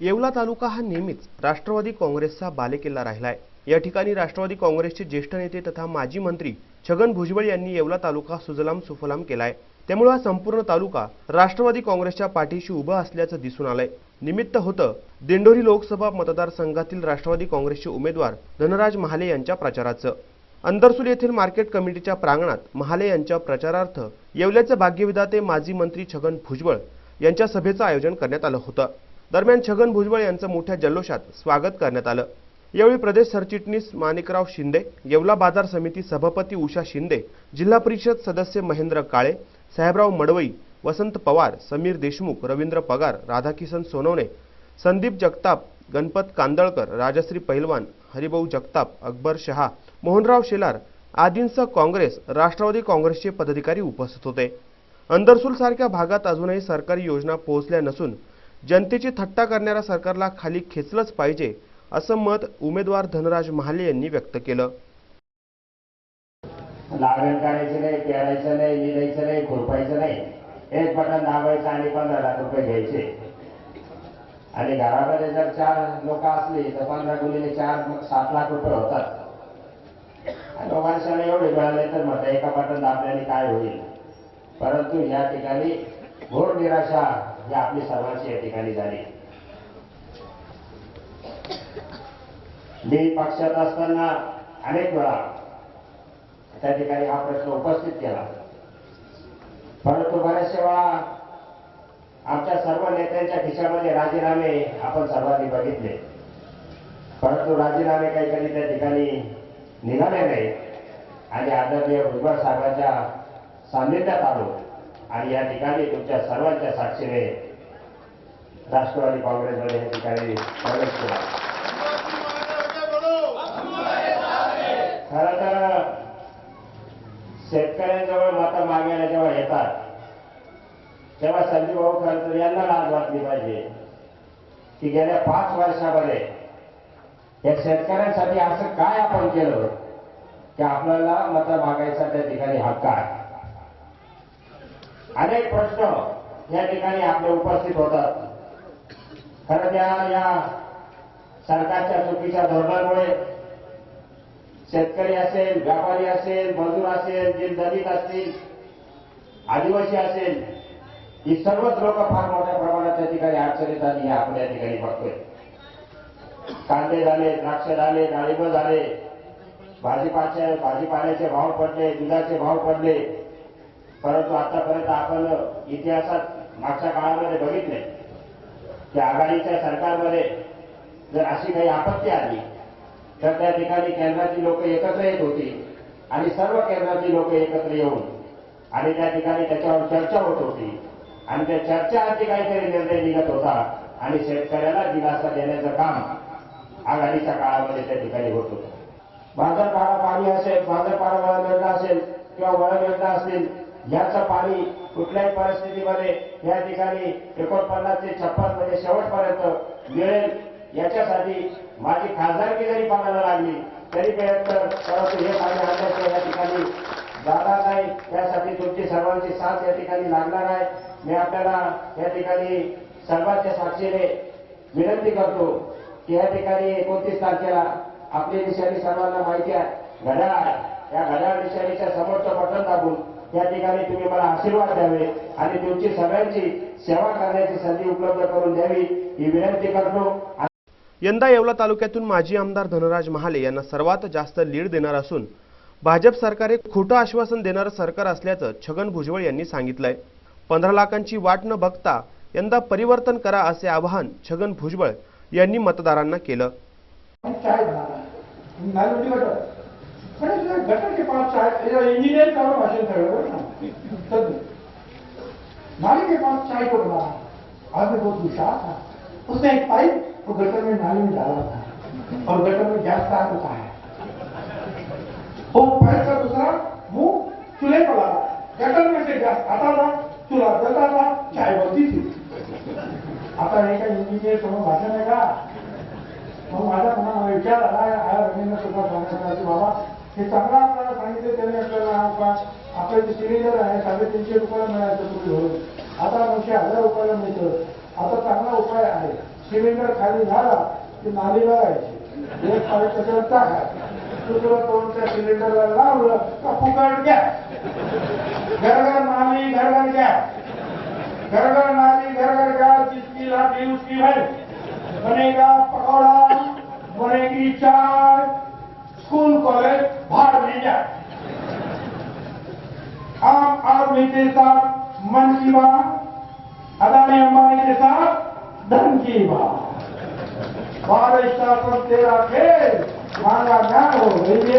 येवला तालुका हा नेहमीच राष्ट्रवादी काँग्रेसचा बालेकिल्ला राहिला आहे या ठिकाणी राष्ट्रवादी काँग्रेसचे ज्येष्ठ नेते तथा माजी मंत्री छगन भुजबळ यांनी येवला तालुका सुजलाम सुफलाम केलाय. त्यामुळे हा संपूर्ण तालुका राष्ट्रवादी काँग्रेसच्या पाठीशी उभा असल्याचं दिसून आलंय. निमित्त होतं दिंडोरी लोकसभा मतदारसंघातील राष्ट्रवादी काँग्रेसचे उमेदवार धनराज महाले यांच्या प्रचाराचं. अंदरसूल येथील मार्केट कमिटीच्या प्रांगणात महाले यांच्या प्रचारार्थ येवल्याचे भाग्यविधाते माजी मंत्री छगन भुजबळ यांच्या सभेचं आयोजन करण्यात आलं होतं. दरम्यान छगन भुजबळ यांचं मोठ्या जल्लोषात स्वागत करण्यात आलं. यावेळी प्रदेश सरचिटणीस माणिकराव शिंदे येवला बाजार समिती सभापती उषा शिंदे जिल्हा परिषद सदस्य महेंद्र काळे साहेबराव मडवई वसंत पवार समीर देशमुख रवींद्र पगार राधाकिसन सोनवणे संदीप जगताप गणपत कांदळकर राजश्री पैलवान हरिभाऊ जगताप अकबर शहा मोहनराव शेलार आदींसह काँग्रेस राष्ट्रवादी काँग्रेसचे पदाधिकारी उपस्थित होते. अंदरसूलसारख्या भागात अजूनही सरकारी योजना पोहोचल्या नसून जनतेची थट्टा करणाऱ्या सरकारला खाली खेचलंच पाहिजे असं मत उमेदवार धनराज महाले यांनी व्यक्त केलं. नागरिक काढायचं नाही पेरायचं नाही निघायचं नाही खुरपायचं नाही. एक बटन दाबायचं आणि पंधरा लाख रुपये घ्यायचे. आणि घरामध्ये जर चार लोक असली तर पंधरा गुणिले चार सात लाख रुपये होतात. आणि एवढे मिळाले तर म्हटलं एका बटन दाबल्याने काय होईल? परंतु या ठिकाणी घोर निराशा ही आपली सर्वांची या ठिकाणी झाली. मी पक्षात असताना अनेक वेळा त्या ठिकाणी हा प्रश्न उपस्थित केला. परंतु बऱ्याचशा वेळा आमच्या सर्व नेत्यांच्या खिशामध्ये राजीनामे आपण सर्वांनी बघितले. परंतु राजीनामे काही कधी त्या ठिकाणी निघाले नाही आणि आदरणीय भुजबळ साहेबांच्या सान्निध्यात आलो. आणि या ठिकाणी तुमच्या सर्वांच्या साक्षीने राष्ट्रवादी काँग्रेसमध्ये या ठिकाणी प्रवेश केला. खरं तर शेतकऱ्यांजवळ मतं मागायला जेव्हा येतात तेव्हा संजीव भाऊ खरं यांना लाज वाटली पाहिजे की गेल्या पाच वर्षामध्ये या शेतकऱ्यांसाठी असं काय आपण केलं? की आपल्याला मतं मागायचा त्या ठिकाणी हक्क आहे. अनेक प्रश्न या ठिकाणी आपले उपस्थित होतात. खरं त्या या सरकारच्या चुकीच्या धोरणामुळे शेतकरी असेल व्यापारी असेल मजूर असेल जे दलित असतील आदिवासी असेल ही सर्वच लोक फार मोठ्या प्रमाणात त्या ठिकाणी अडचणीत आली हे आपण या ठिकाणी बघतोय. कांदे झाले द्राक्ष झाले डाळिंब झाले भाजीपाचे भाजीपाल्याचे भाव पडले दुधाचे भाव पडले परंतु आतापर्यंत आपण इतिहासात मागच्या काळामध्ये बघितले की आघाडीच्या सरकारमध्ये जर अशी काही आपत्ती आली तर त्या ठिकाणी केंद्राची लोक एकत्र येत होती आणि सर्व केंद्राची लोक एकत्र येऊन आणि त्या ठिकाणी त्याच्यावर चर्चा होत होती. आणि त्या चर्चाअंती काहीतरी निर्णय निघत होता आणि शेतकऱ्याला दिलासा देण्याचं काम आघाडीच्या काळामध्ये त्या ठिकाणी होत होतं. बाजारपाडा पाणी असेल बाजारपाडा वळण योजना असेल किंवा वळण योजना असतील याचं पाणी कुठल्याही परिस्थितीमध्ये या ठिकाणी एकोणपन्नास ते छप्पन म्हणजे शेवटपर्यंत मिळेल. याच्यासाठी माझी खासदारकी जरी पाण्याला लागली तरी प्रयत्न परंतु हे पाणी आणल्याशिवाय या ठिकाणी जाणार नाही. त्यासाठी तुमची सर्वांची साथ या ठिकाणी लागणार आहे. मी आपल्याला या ठिकाणी सर्वांच्या साक्षीने विनंती करतो की या ठिकाणी एकोणतीस तारखेला आपली निशाणी सर्वांना माहिती आहे. घड्याळ आहे या घड्याळ निशाणीच्या समोरचं बटन दाबून या ठिकाणी तुम्ही मला आशीर्वाद द्यावे आणि तुमची सगळ्यांची सेवा करण्याची संधी उपलब्ध करून द्यावी ही विनंती करतो. यंदा येवला तालुक्यातून माजी आमदार धनराज महाले यांना सर्वात जास्त लीड देणार असून भाजप सरकार हे खोटं आश्वासन देणारं सरकार असल्याचं छगन भुजबळ यांनी सांगितलंय. पंधरा लाखांची वाट न बघता यंदा परिवर्तन करा असे आवाहन छगन भुजबळ यांनी मतदारांना केलं. गटर के पास चाय इंजीनियर का भाषण हो ना तब नाली के पास चाय को बनाना आदमी बहुत विशाल था। उसने एक पाइप वो गटर में नाली में डाला था और गटर में गैस स्टार्ट होता है वो पाइप का दूसरा मुँह चूल्हे पर लगा। गटर में से गैस आता था, चूल्हा जलता था, चाय बनती थी। आता हे काय इंजिनियर समोर भाषण आहे का मग माझ्या मनामध्ये विचार आला आया रवींद्र सुद्धा की बाबा हे चांगलं आपल्याला सांगितलं त्याने आपल्याला हा का आपलं जे सिलेंडर आहे साडेतीनशे रुपयाला मिळायचं तुम्ही धरून. आता नऊशे हजार रुपयाला मिळतं. आता चांगला उपाय आहे. सिलेंडर खाली झाला की नाली बघायची एक पाईप त्याच्यावर टाका? दुसरं तोंड त्या सिलेंडरला लावलं का फुकट घ्या? घरघर नाली घरघर घ्या. घरघर नाली घरघर घ्या. जितकी जिसकी लाठी उसकी है बनेगा पकौड़ा बनेगी चाय. स्कूल कॉलेज भाड़ में जाए आम आदमी के साथ मन की बात अदानी अंबानी के साथ धन की बात. बारह स्टार तेरा खेल मांगा ज्ञान हो रही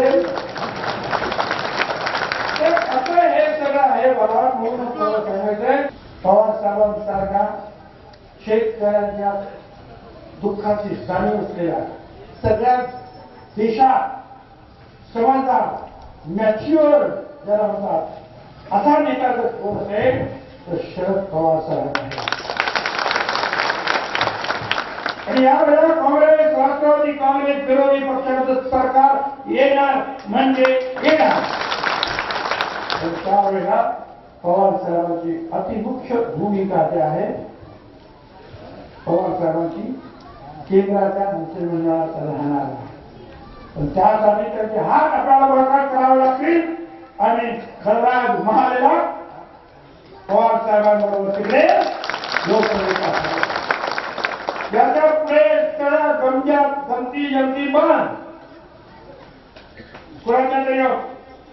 असं हे सगळं आहे बाबा म्हणून तुम्हाला सांगायचंय पवार साहेबांसारखा शेतकऱ्यांच्या दुःखाची जाणीव असलेल्या सगळ्या देशात सर्वांचा मॅच्युअर ज्याला म्हणतात असा नेता जर कोण असेल तर शरद पवार साहेब आणि यावेळेला काँग्रेस राष्ट्रवादी काँग्रेस विरोधी पक्षाचं सरकार येणार म्हणजे येणार. तर त्यावेळेला पवार साहेबांची अतिमुख्य भूमिका जी आहे पवार साहेबांची केंद्राच्या मंत्रिमंडळात राहणार आहे त्यासाठी त्यांचे हात आपल्याला बळकट करावे लागतील. आणि खरराज महालेला पवार साहेबांबरोबर तिकडे लोकसभेचा याच्यापुढे सगळ्या गमत्यात संती जंती बंद कुणाच्या तरी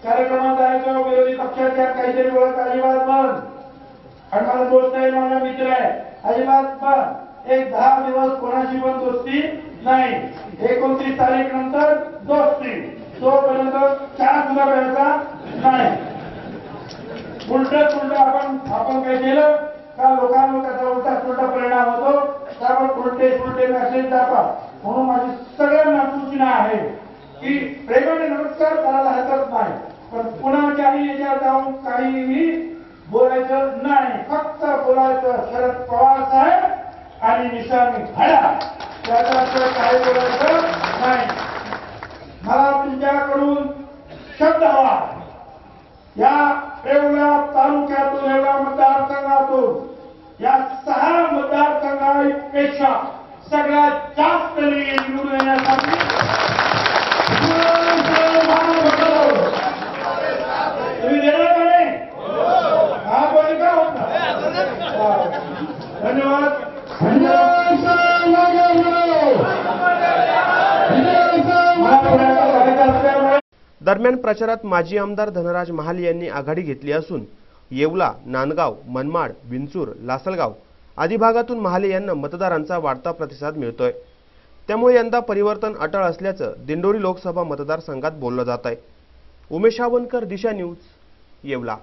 कार्यक्रमात किंवा विरोधी पक्षाच्या काहीतरी बोलत अजिबात बंद आणि माझा दोस्त आहे माझा मित्र आहे अजिबात बंद एक दहा दिवस कोणाशी पण दोस्ती नाही. एकोणतीस तारीख नंतर दोस्ती. तोपर्यंत चहा सुद्धा प्यायचा नाही. उलट उलट आपण आपण काय केलं? का लोकांवर त्याचा उलटा उलटा परिणाम होतो? त्यावर उलटे उलटे मेसेज जातात म्हणून माझी सगळ्यांना सूचना आहे की प्रेमाने नमस्कार करायला हरकत नाही. पण कुणाच्याही याच्यावर जाऊन काहीही बोलायचं नाही. फक्त बोलायचं शरद पवार आणि निशाणी घडा त्याच्याशिवाय काही बोलायचं? नाही. मला तुमच्याकडून शब्द हवा. या एवढ्या तालुक्यातून एवढ्या दरम्यान प्रचारात माजी आमदार धनराज महाल यांनी आघाडी घेतली असून येवला नांदगाव मनमाड विंचूर लासलगाव आदी भागातून महाले यांना मतदारांचा वाढता प्रतिसाद मिळतोय. त्यामुळे यंदा परिवर्तन अटळ असल्याचं दिंडोरी लोकसभा मतदारसंघात बोललं जात आहे उमेश आवनकर दिशा न्यूज येवला.